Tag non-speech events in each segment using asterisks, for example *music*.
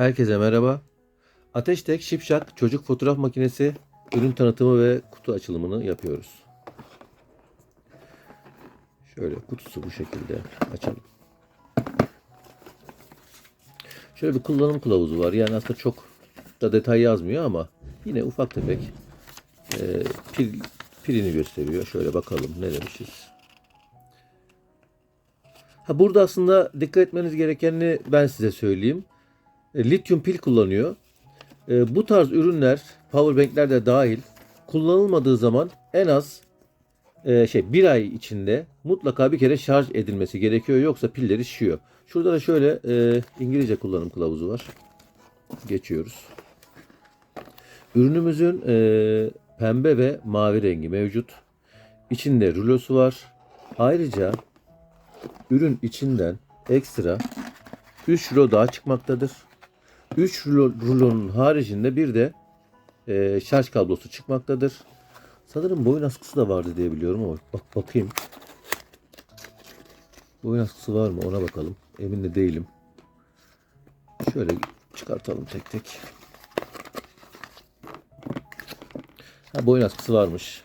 Herkese merhaba. Ateştek Şipşak çocuk fotoğraf makinesi ürün tanıtımı ve kutu açılımını yapıyoruz. Şöyle kutusu bu şekilde açalım. Şöyle bir kullanım kılavuzu var. Yani aslında çok da detay yazmıyor ama yine ufak tefek e, pil, pilini gösteriyor. Şöyle bakalım ne demişiz. Ha, burada aslında dikkat etmeniz gerekenini ben size söyleyeyim. E, lityum pil kullanıyor. E, bu tarz ürünler, powerbankler de dahil kullanılmadığı zaman en az e, şey bir ay içinde mutlaka bir kere şarj edilmesi gerekiyor yoksa pilleri şişiyor. Şurada da şöyle İngilizce kullanım kılavuzu var. Geçiyoruz. Ürünümüzün pembe ve mavi rengi mevcut. İçinde rulosu var. Ayrıca ürün içinden ekstra 3 rulo daha çıkmaktadır. 3 rulo, rulonun haricinde bir de e, şarj kablosu çıkmaktadır. Sanırım boyun askısı da vardı diye biliyorum ama bak bakayım. Boyun askısı var mı ona bakalım. Emin de değilim. Şöyle çıkartalım tek tek. Ha, boyun askısı varmış.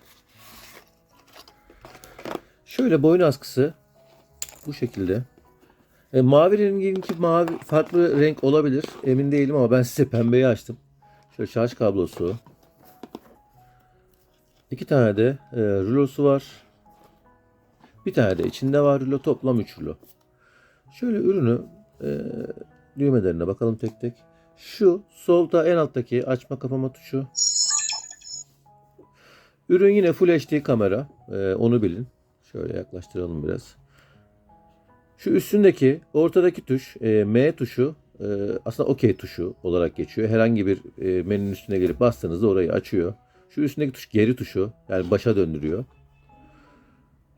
Şöyle boyun askısı bu şekilde. E, mavi renginki mavi farklı renk olabilir. Emin değilim ama ben size pembeyi açtım. Şöyle şarj kablosu. İki tane de e, rulosu var. Bir tane de içinde var rulo. Toplam 3 rulo. Şöyle ürünü e, düğmelerine bakalım tek tek. Şu solda en alttaki açma kapama tuşu. Ürün yine Full HD kamera. E, onu bilin. Şöyle yaklaştıralım biraz. Şu üstündeki ortadaki tuş e, M tuşu e, aslında OK tuşu olarak geçiyor. Herhangi bir e, menünün üstüne gelip bastığınızda orayı açıyor. Şu üstündeki tuş geri tuşu yani başa döndürüyor.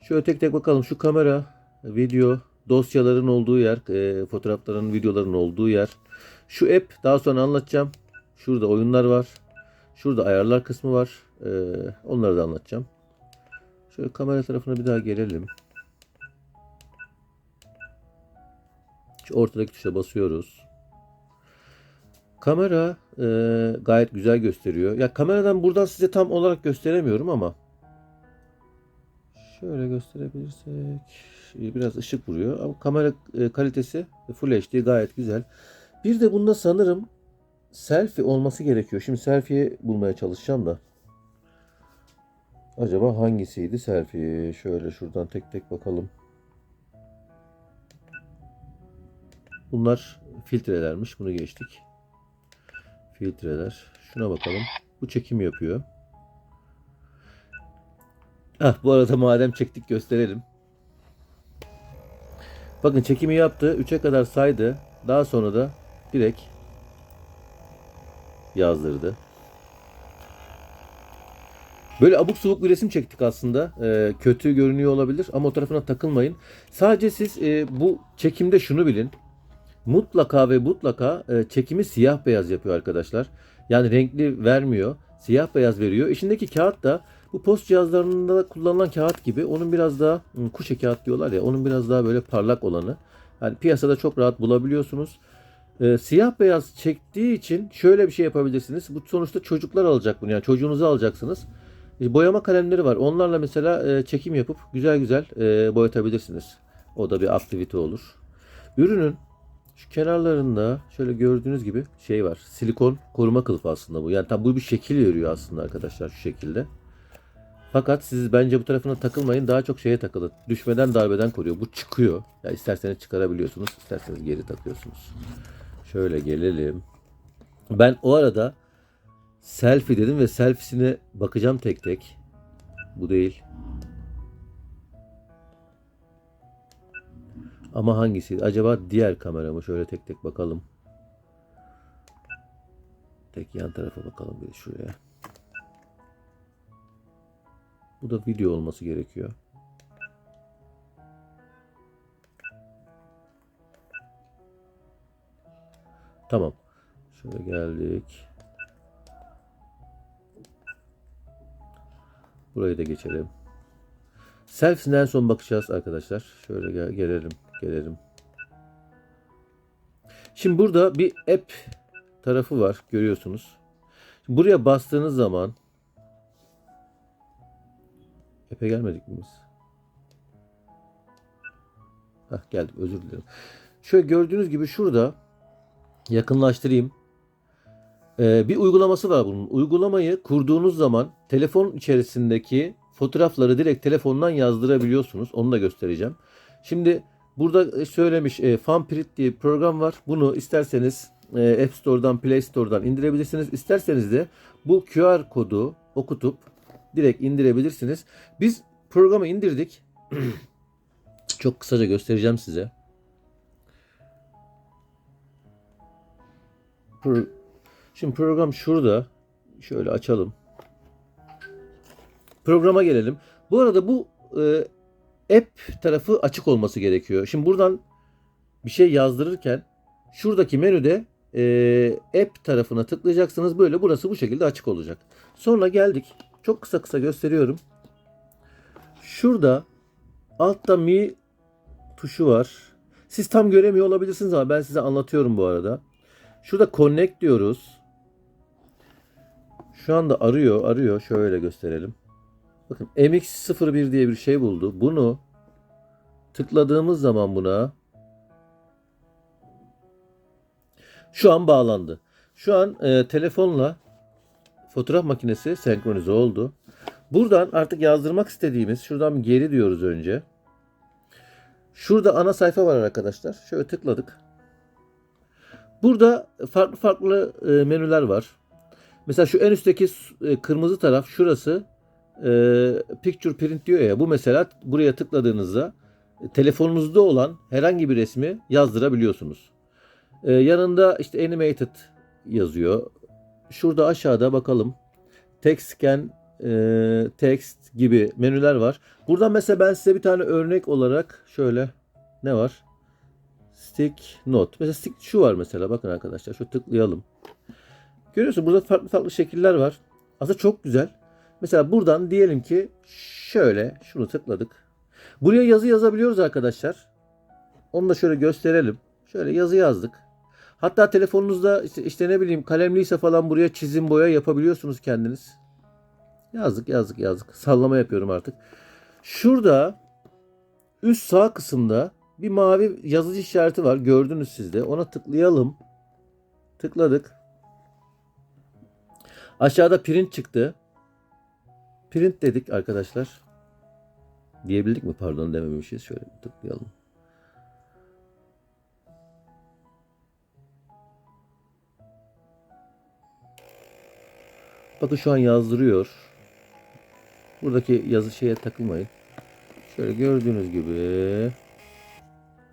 Şöyle tek tek bakalım. Şu kamera, video, dosyaların olduğu yer, e, fotoğrafların, videoların olduğu yer. Şu app daha sonra anlatacağım. Şurada oyunlar var. Şurada ayarlar kısmı var. E, onları da anlatacağım. Şöyle kamera tarafına bir daha gelelim. Ortadaki tuşa basıyoruz. Kamera e, gayet güzel gösteriyor. Ya kameradan buradan size tam olarak gösteremiyorum ama şöyle gösterebilirsek biraz ışık vuruyor ama kamera e, kalitesi Full HD gayet güzel. Bir de bunda sanırım selfie olması gerekiyor. Şimdi selfie bulmaya çalışacağım da. Acaba hangisiydi selfie? Şöyle şuradan tek tek bakalım. Bunlar filtrelermiş. Bunu geçtik. Filtreler. Şuna bakalım. Bu çekim yapıyor. Ah bu arada madem çektik gösterelim. Bakın çekimi yaptı. 3'e kadar saydı. Daha sonra da direkt yazdırdı. Böyle abuk subuk bir resim çektik aslında. Ee, kötü görünüyor olabilir ama o tarafına takılmayın. Sadece siz e, bu çekimde şunu bilin mutlaka ve mutlaka e, çekimi siyah beyaz yapıyor arkadaşlar. Yani renkli vermiyor. Siyah beyaz veriyor. İçindeki kağıt da bu post cihazlarında kullanılan kağıt gibi. Onun biraz daha kuşe kağıt diyorlar ya. Onun biraz daha böyle parlak olanı. Yani piyasada çok rahat bulabiliyorsunuz. E, siyah beyaz çektiği için şöyle bir şey yapabilirsiniz. Bu sonuçta çocuklar alacak bunu. Yani çocuğunuzu alacaksınız. E, boyama kalemleri var. Onlarla mesela e, çekim yapıp güzel güzel e, boyatabilirsiniz. O da bir aktivite olur. Ürünün şu kenarlarında şöyle gördüğünüz gibi şey var. Silikon koruma kılıfı aslında bu. Yani tam bu bir şekil veriyor aslında arkadaşlar şu şekilde. Fakat siz bence bu tarafına takılmayın. Daha çok şeye takılın. Düşmeden darbeden koruyor. Bu çıkıyor. Ya isterseniz çıkarabiliyorsunuz. isterseniz geri takıyorsunuz. Şöyle gelelim. Ben o arada selfie dedim ve selfiesine bakacağım tek tek. Bu değil. Ama hangisi? Acaba diğer kamera mı? Şöyle tek tek bakalım. Tek yan tarafa bakalım bir şuraya. Bu da video olması gerekiyor. Tamam. Şöyle geldik. Burayı da geçelim. Selfie'den son bakacağız arkadaşlar. Şöyle gel gelelim. Gelelim. Şimdi burada bir app tarafı var görüyorsunuz. Buraya bastığınız zaman Epe gelmedik mi biz? Heh, geldik özür dilerim. Şöyle gördüğünüz gibi şurada yakınlaştırayım. Ee, bir uygulaması var bunun. Uygulamayı kurduğunuz zaman telefon içerisindeki fotoğrafları direkt telefondan yazdırabiliyorsunuz. Onu da göstereceğim. Şimdi burada söylemiş e, FunPrint diye bir program var. Bunu isterseniz e, App Store'dan, Play Store'dan indirebilirsiniz. İsterseniz de bu QR kodu okutup direkt indirebilirsiniz. Biz programı indirdik. *clears throat* Çok kısaca göstereceğim size. Şimdi program şurada. Şöyle açalım. Programa gelelim. Bu arada bu e, app tarafı açık olması gerekiyor. Şimdi buradan bir şey yazdırırken şuradaki menüde e, app tarafına tıklayacaksınız. Böyle burası bu şekilde açık olacak. Sonra geldik. Çok kısa kısa gösteriyorum. Şurada altta mi tuşu var. Siz tam göremiyor olabilirsiniz ama ben size anlatıyorum bu arada. Şurada connect diyoruz. Şu anda arıyor, arıyor. Şöyle gösterelim. Bakın MX01 diye bir şey buldu. Bunu tıkladığımız zaman buna şu an bağlandı. Şu an e, telefonla fotoğraf makinesi senkronize oldu. Buradan artık yazdırmak istediğimiz şuradan geri diyoruz önce. Şurada ana sayfa var arkadaşlar. Şöyle tıkladık. Burada farklı farklı e, menüler var. Mesela şu en üstteki e, kırmızı taraf şurası e, picture print diyor ya. Bu mesela buraya tıkladığınızda e, telefonunuzda olan herhangi bir resmi yazdırabiliyorsunuz. E, yanında işte animated yazıyor. Şurada aşağıda bakalım. Text scan, e, text gibi menüler var. Buradan mesela ben size bir tane örnek olarak şöyle ne var? Stick note. Mesela stick şu var mesela bakın arkadaşlar. Şu tıklayalım. Görüyorsun burada farklı farklı şekiller var. Aslında çok güzel. Mesela buradan diyelim ki şöyle şunu tıkladık. Buraya yazı yazabiliyoruz arkadaşlar. Onu da şöyle gösterelim. Şöyle yazı yazdık. Hatta telefonunuzda işte, işte ne bileyim kalemliyse falan buraya çizim boya yapabiliyorsunuz kendiniz. Yazdık yazdık yazdık. Sallama yapıyorum artık. Şurada üst sağ kısımda bir mavi yazıcı işareti var. Gördünüz siz de. Ona tıklayalım. Tıkladık. Aşağıda print çıktı. Print dedik arkadaşlar. Diyebildik mi? Pardon dememişiz. Şöyle tıklayalım. Bakın şu an yazdırıyor. Buradaki yazı şeye takılmayın. Şöyle gördüğünüz gibi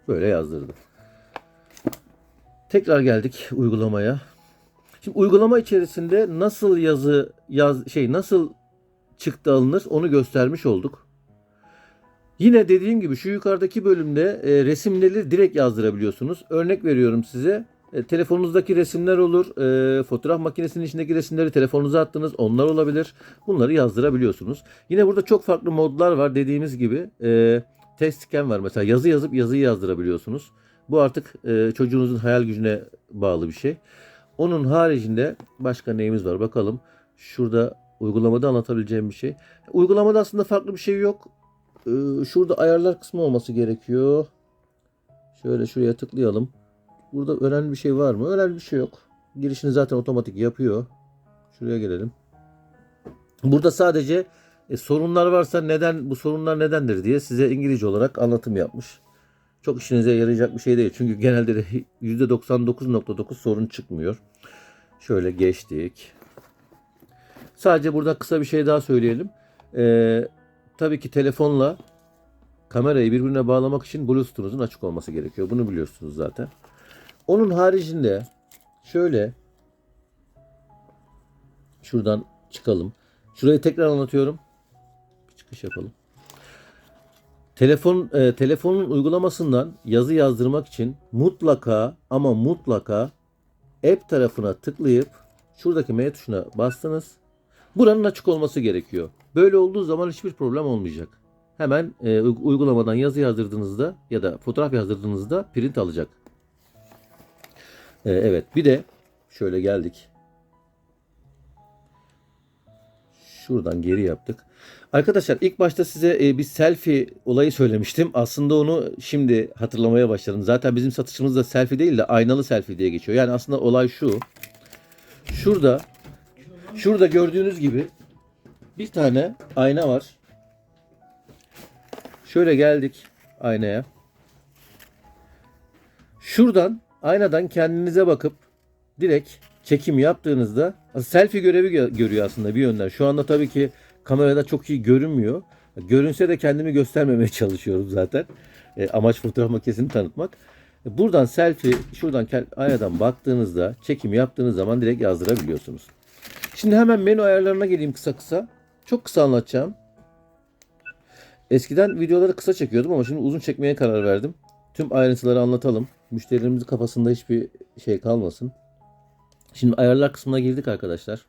böyle yazdırdı. Tekrar geldik uygulamaya. Şimdi uygulama içerisinde nasıl yazı yaz şey nasıl çıktı alınır onu göstermiş olduk. Yine dediğim gibi şu yukarıdaki bölümde e, resimleri direkt yazdırabiliyorsunuz. Örnek veriyorum size. E, telefonunuzdaki resimler olur. E, fotoğraf makinesinin içindeki resimleri telefonunuza attınız. Onlar olabilir. Bunları yazdırabiliyorsunuz. Yine burada çok farklı modlar var. Dediğimiz gibi e, test scan var. Mesela yazı yazıp yazıyı yazdırabiliyorsunuz. Bu artık e, çocuğunuzun hayal gücüne bağlı bir şey. Onun haricinde başka neyimiz var bakalım. Şurada uygulamada anlatabileceğim bir şey. Uygulamada aslında farklı bir şey yok. Ee, şurada ayarlar kısmı olması gerekiyor. Şöyle şuraya tıklayalım. Burada önemli bir şey var mı? Önemli bir şey yok. Girişini zaten otomatik yapıyor. Şuraya gelelim. Burada sadece e, sorunlar varsa neden bu sorunlar nedendir diye size İngilizce olarak anlatım yapmış. Çok işinize yarayacak bir şey değil. Çünkü genelde *laughs* de %99.9 sorun çıkmıyor. Şöyle geçtik. Sadece burada kısa bir şey daha söyleyelim. Ee, tabii ki telefonla kamerayı birbirine bağlamak için Bluetooth'unuzun açık olması gerekiyor. Bunu biliyorsunuz zaten. Onun haricinde şöyle şuradan çıkalım. Şurayı tekrar anlatıyorum. Bir çıkış yapalım. Telefon e, telefonun uygulamasından yazı yazdırmak için mutlaka ama mutlaka app tarafına tıklayıp şuradaki M tuşuna bastınız. Buranın açık olması gerekiyor. Böyle olduğu zaman hiçbir problem olmayacak. Hemen e, uygulamadan yazı yazdırdığınızda ya da fotoğraf yazdırdığınızda print alacak. E, evet bir de Şöyle geldik. Şuradan geri yaptık. Arkadaşlar ilk başta size e, bir selfie olayı söylemiştim. Aslında onu şimdi hatırlamaya başladım. Zaten bizim satışımız da selfie değil de aynalı selfie diye geçiyor. Yani aslında olay şu. Şurada şurada gördüğünüz gibi bir tane ayna var. Şöyle geldik aynaya. Şuradan aynadan kendinize bakıp direkt çekim yaptığınızda selfie görevi gö- görüyor aslında bir yönden. Şu anda tabii ki kamerada çok iyi görünmüyor. Görünse de kendimi göstermemeye *laughs* çalışıyorum zaten. E, amaç fotoğraf makinesini tanıtmak. E, Buradan selfie, şuradan aynadan baktığınızda, çekim yaptığınız zaman direkt yazdırabiliyorsunuz. Şimdi hemen menü ayarlarına geleyim kısa kısa. Çok kısa anlatacağım. Eskiden videoları kısa çekiyordum ama şimdi uzun çekmeye karar verdim. Tüm ayrıntıları anlatalım. Müşterilerimizin kafasında hiçbir şey kalmasın. Şimdi ayarlar kısmına girdik arkadaşlar.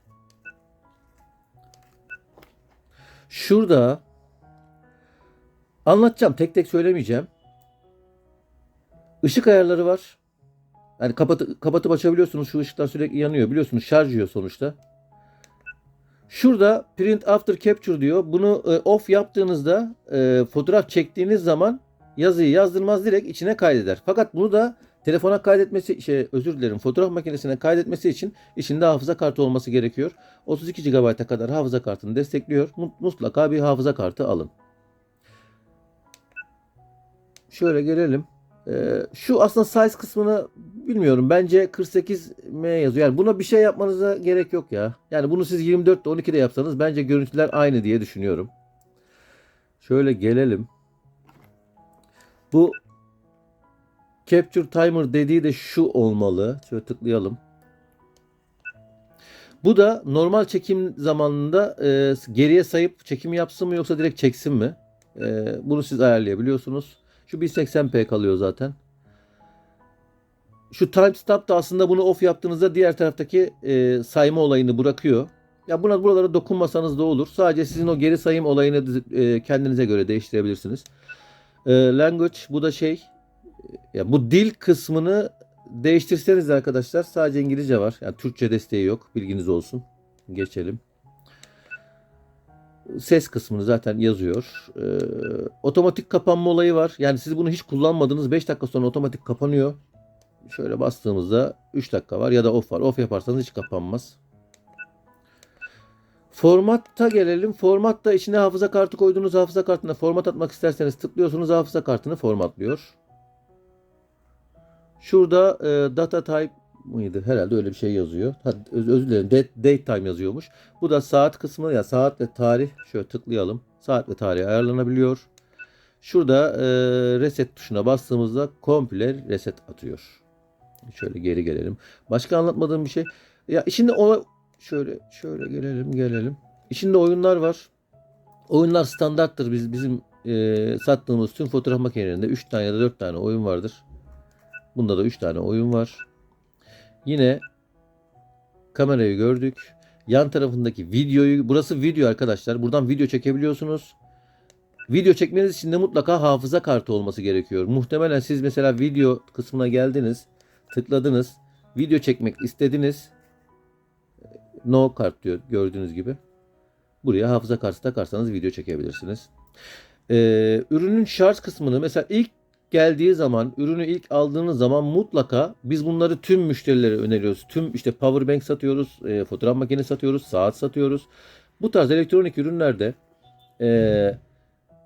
Şurada anlatacağım. Tek tek söylemeyeceğim. Işık ayarları var. Yani kapatıp, kapatıp açabiliyorsunuz. Şu ışıklar sürekli yanıyor. Biliyorsunuz şarj yiyor sonuçta. Şurada print after capture diyor. Bunu e, off yaptığınızda e, fotoğraf çektiğiniz zaman yazıyı yazdırmaz direkt içine kaydeder. Fakat bunu da telefona kaydetmesi şey özür dilerim fotoğraf makinesine kaydetmesi için içinde hafıza kartı olması gerekiyor. 32 GB'a kadar hafıza kartını destekliyor. Mut- Mutlaka bir hafıza kartı alın. Şöyle gelelim. Ee, şu aslında size kısmını bilmiyorum. Bence 48M yazıyor. Yani buna bir şey yapmanıza gerek yok ya. Yani bunu siz 24'te 12'de yapsanız bence görüntüler aynı diye düşünüyorum. Şöyle gelelim. Bu Capture Timer dediği de şu olmalı. Şöyle tıklayalım. Bu da normal çekim zamanında e, geriye sayıp çekim yapsın mı yoksa direkt çeksin mi? E, bunu siz ayarlayabiliyorsunuz. Şu 1080p kalıyor zaten. Şu timestamp da aslında bunu off yaptığınızda diğer taraftaki e, sayma olayını bırakıyor. Ya buna buralara dokunmasanız da olur. Sadece sizin o geri sayım olayını e, kendinize göre değiştirebilirsiniz. E, language bu da şey ya bu dil kısmını değiştirseniz de arkadaşlar sadece İngilizce var. Yani Türkçe desteği yok. Bilginiz olsun. Geçelim. Ses kısmını zaten yazıyor. Ee, otomatik kapanma olayı var. Yani siz bunu hiç kullanmadınız. 5 dakika sonra otomatik kapanıyor. Şöyle bastığımızda 3 dakika var ya da off var. Off yaparsanız hiç kapanmaz. Formatta gelelim. Formatta içine hafıza kartı koyduğunuz hafıza kartına format atmak isterseniz tıklıyorsunuz hafıza kartını formatlıyor. Şurada e, data type mıydı? Herhalde öyle bir şey yazıyor. Öz- özür dilerim. Date, date time yazıyormuş. Bu da saat kısmı ya saat ve tarih. Şöyle tıklayalım. Saat ve tarih ayarlanabiliyor. Şurada e, reset tuşuna bastığımızda komple reset atıyor. Şöyle geri gelelim. Başka anlatmadığım bir şey. Ya içinde o şöyle şöyle gelelim gelelim. İçinde oyunlar var. Oyunlar standarttır. Biz bizim e, sattığımız tüm fotoğraf makinelerinde 3 tane ya da 4 tane oyun vardır. Bunda da 3 tane oyun var. Yine kamerayı gördük. Yan tarafındaki videoyu, burası video arkadaşlar. Buradan video çekebiliyorsunuz. Video çekmeniz için de mutlaka hafıza kartı olması gerekiyor. Muhtemelen siz mesela video kısmına geldiniz, tıkladınız, video çekmek istediniz. No kart diyor gördüğünüz gibi. Buraya hafıza kartı takarsanız video çekebilirsiniz. Ee, ürünün şarj kısmını mesela ilk geldiği zaman, ürünü ilk aldığınız zaman mutlaka biz bunları tüm müşterilere öneriyoruz. Tüm işte power bank satıyoruz, e, fotoğraf makinesi satıyoruz, saat satıyoruz. Bu tarz elektronik ürünlerde e,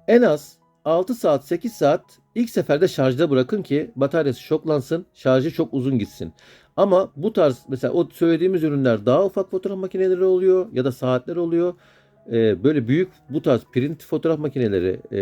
en az 6 saat, 8 saat ilk seferde şarjda bırakın ki bataryası şoklansın, şarjı çok uzun gitsin. Ama bu tarz mesela o söylediğimiz ürünler daha ufak fotoğraf makineleri oluyor ya da saatler oluyor. E, böyle büyük bu tarz print fotoğraf makineleri e,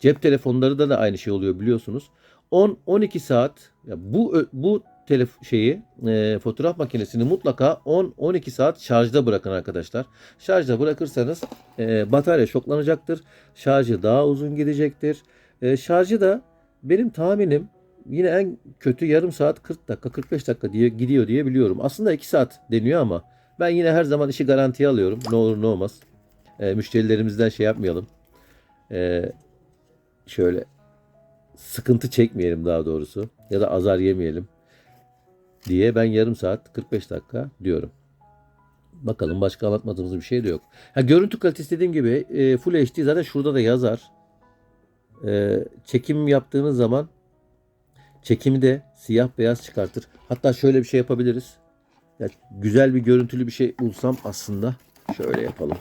Cep telefonları da da aynı şey oluyor biliyorsunuz. 10-12 saat bu bu telef şeyi e, fotoğraf makinesini mutlaka 10-12 saat şarjda bırakın arkadaşlar. Şarjda bırakırsanız e, batarya şoklanacaktır. Şarjı daha uzun gidecektir. E, şarjı da benim tahminim yine en kötü yarım saat 40 dakika 45 dakika diye gidiyor diye biliyorum. Aslında 2 saat deniyor ama ben yine her zaman işi garantiye alıyorum. Ne olur ne olmaz. E, müşterilerimizden şey yapmayalım. E, şöyle sıkıntı çekmeyelim daha doğrusu ya da azar yemeyelim. diye ben yarım saat 45 dakika diyorum. Bakalım başka anlatmadığımız bir şey de yok. Ha, görüntü kalitesi dediğim gibi e, Full HD zaten şurada da yazar. E, çekim yaptığınız zaman çekimi de siyah beyaz çıkartır. Hatta şöyle bir şey yapabiliriz. Ya, güzel bir görüntülü bir şey bulsam aslında şöyle yapalım.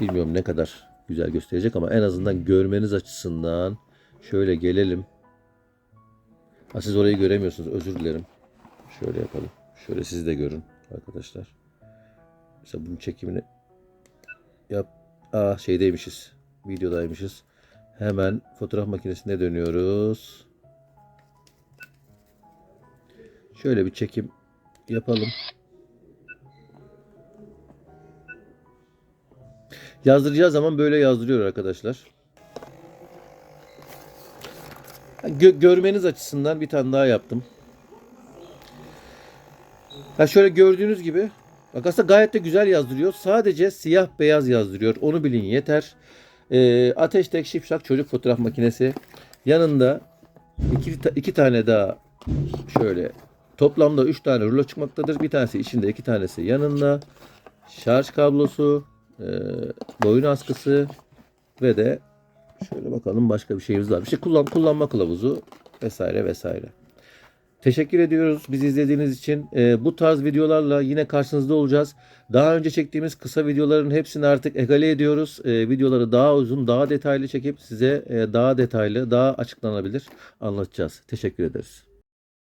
Bilmiyorum ne kadar güzel gösterecek ama en azından görmeniz açısından şöyle gelelim. Ha, siz orayı göremiyorsunuz. Özür dilerim. Şöyle yapalım. Şöyle siz de görün arkadaşlar. Mesela bunun çekimini yap. Aa şeydeymişiz. Videodaymışız. Hemen fotoğraf makinesine dönüyoruz. Şöyle bir çekim yapalım. Yazdıracağı zaman böyle yazdırıyor arkadaşlar. Gö- görmeniz açısından bir tane daha yaptım. Ha şöyle gördüğünüz gibi bak aslında gayet de güzel yazdırıyor. Sadece siyah beyaz yazdırıyor. Onu bilin yeter. Ee, Ateş Tek Şipşak çocuk fotoğraf makinesi. Yanında iki, iki tane daha şöyle toplamda üç tane rulo çıkmaktadır. Bir tanesi içinde iki tanesi yanında. Şarj kablosu, e, boyun askısı ve de şöyle bakalım başka bir şeyimiz var. Bir şey kullan kullanma kılavuzu vesaire vesaire. Teşekkür ediyoruz bizi izlediğiniz için. Ee, bu tarz videolarla yine karşınızda olacağız. Daha önce çektiğimiz kısa videoların hepsini artık egale ediyoruz. Ee, videoları daha uzun, daha detaylı çekip size e, daha detaylı, daha açıklanabilir anlatacağız. Teşekkür ederiz.